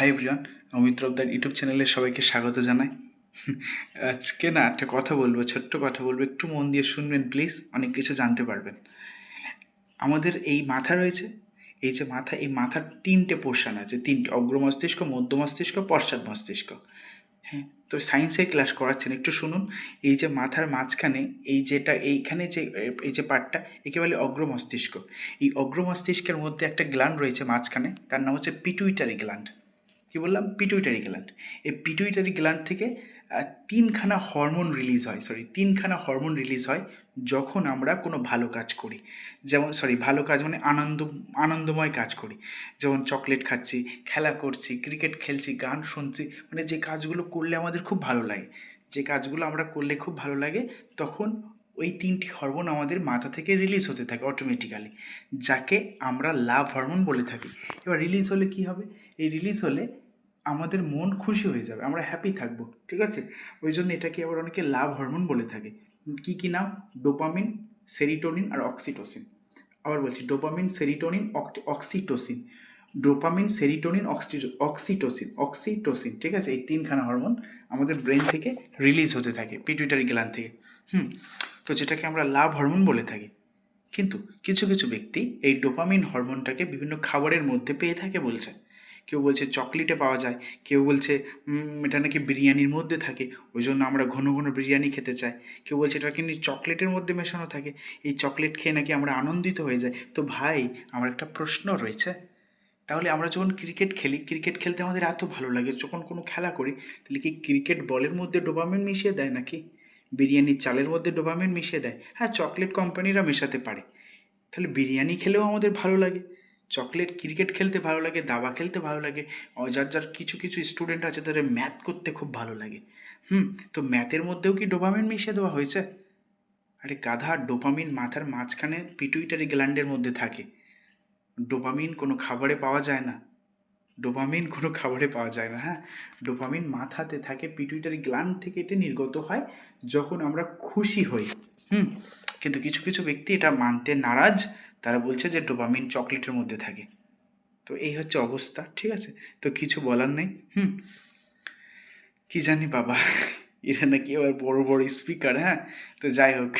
High everyone অমিত্র অবদার YouTube চ্যানেলে সবাইকে স্বাগত জানাই। আজকে না একটা কথা বলব, ছোট্ট কথা বলব। একটু মন দিয়ে শুনবেন প্লিজ অনেক কিছু জানতে পারবেন। আমাদের এই মাথা রয়েছে। এই যে মাথা, এই মাথার তিনটে পোর্শন আছে। তিনটে, অগ্র মস্তিষ্ক, মধ্য মস্তিষ্ক, পশ্চাৎ মস্তিষ্ক। হ্যাঁ তো সায়েন্সে ক্লাস করাচ্ছেন, একটু শুনুন। এই যে মাথার মাঝখানে, এই যেটা, এইখানে যে, এই যে পার্টটা একে বলে অগ্র মস্তিষ্ক। এই অগ্র মস্তিষ্কের মধ্যে একটা গ্ল্যান্ড রয়েছে মাঝখানে, তার নাম হচ্ছে পিটুইটারি গ্ল্যান্ড কি বললাম? পিটুইটারি গ্ল্যান্ড এই পিটুইটারি গ্ল্যান্ড থেকে তিনখানা হরমোন রিলিজ হয় সরি তিনখানা হরমোন রিলিজ হয় যখন আমরা কোনো ভালো কাজ করি। যেমন সরি ভালো কাজ মানে আনন্দ, আনন্দময় কাজ করি। যেমন চকলেট খাচ্ছি, খেলা করছি ক্রিকেট খেলছি, গান শুনছি মানে যে কাজগুলো করলে আমাদের খুব ভালো লাগে। যে কাজগুলো আমরা করলে খুব ভালো লাগে, তখন ওই তিনটি হরমোন আমাদের মাথা থেকে রিলিজ হতে থাকে অটোমেটিক্যালি যাকে আমরা লাভ হরমোন বলে থাকি। এবার রিলিজ হলে কি হবে? এই রিলিজ হলে আমাদের মন খুশি হয়ে যাবে, আমরা হ্যাপি থাকব, ঠিক আছে? ওই জন্য এটাকে আবার অনেকে লাভ হরমোন বলে থাকে। কি কি নাম? ডোপামিন সেরিটোনিন আর অক্সিটোসিন আবার বলছি dopamine serotonin oxytocin dopamine serotonin oxytocin oxytocin ঠিক আছে? এই তিনখানা হরমোন আমাদের ব্রেন থেকে রিলিজ হতে থাকে পিটুইটারি গ্ল্যান্ড থেকে। হুম? তো যেটাকে আমরা লাভ হরমোন বলে থাকি। কিন্তু কিছু কিছু ব্যক্তি এই ডোপামিন হরমোনটাকে বিভিন্ন খাবারের মধ্যে পেয়ে থাকে বলছে। কেউ বলছে চকলেটে পাওয়া যায়, কেউ বলছে এটা নাকি বিরিয়ানির মধ্যে থাকে, ওই জন্য আমরা ঘন ঘন বিরিয়ানি খেতে চাই। কেউ বলছে এটা কিন্তু চকলেটের মধ্যে মেশানো থাকে, এই চকলেট খেয়ে নাকি আমরা আনন্দিত হয়ে যাই। তো ভাই, আমার একটা প্রশ্ন রয়েছে। তাহলে আমরা যখন ক্রিকেট খেলি, ক্রিকেট খেলতে আমাদের এত ভালো লাগে, যখন কোনো খেলা করি, তাহলে কি ক্রিকেট বলের মধ্যে ডোপামিন মিশিয়ে দেয় নাকি? বিরিয়ানির চালের মধ্যে ডোপামিন মিশিয়ে দেয় হ্যাঁ চকলেট কোম্পানিরা মেশাতে পারে। তাহলে বিরিয়ানি খেলেও আমাদের ভালো লাগে। চকলেট ক্রিকেট খেলতে ভালো লাগে, দাবা খেলতে ভালো লাগে যার যার কিছু কিছু স্টুডেন্ট আছে তাদের ম্যাথ করতে খুব ভালো লাগে। হুম, তো ম্যাথের মধ্যেও কি ডোপামিন মিশিয়ে দেওয়া হয়েছে? আরে গাধা, ডোপামিন মাথার মাঝখানে পিটুইটারি গ্ল্যান্ডের মধ্যে থাকে। ডোপামিন কোনো খাবারে পাওয়া যায় না। ডোপামিন কোনো খাবারে পাওয়া যায় না হ্যাঁ? ডোপামিন মাথাতে থাকে, পিটুইটারি গ্ল্যান্ড থেকে এটা নির্গত হয় যখন আমরা খুশি হই। হুম? কিন্তু কিছু কিছু ব্যক্তি এটা মানতে নারাজ, তারা বলছে যে ডোপামিন চকলেটের মধ্যে থাকে। তো এই হচ্ছে অবস্থা, ঠিক আছে? তো কিছু বলার নেই, হুম? কি জানি বাবা, এরা নাকি আবার বড় বড় স্পিকার হ্যাঁ? তো যাই হোক।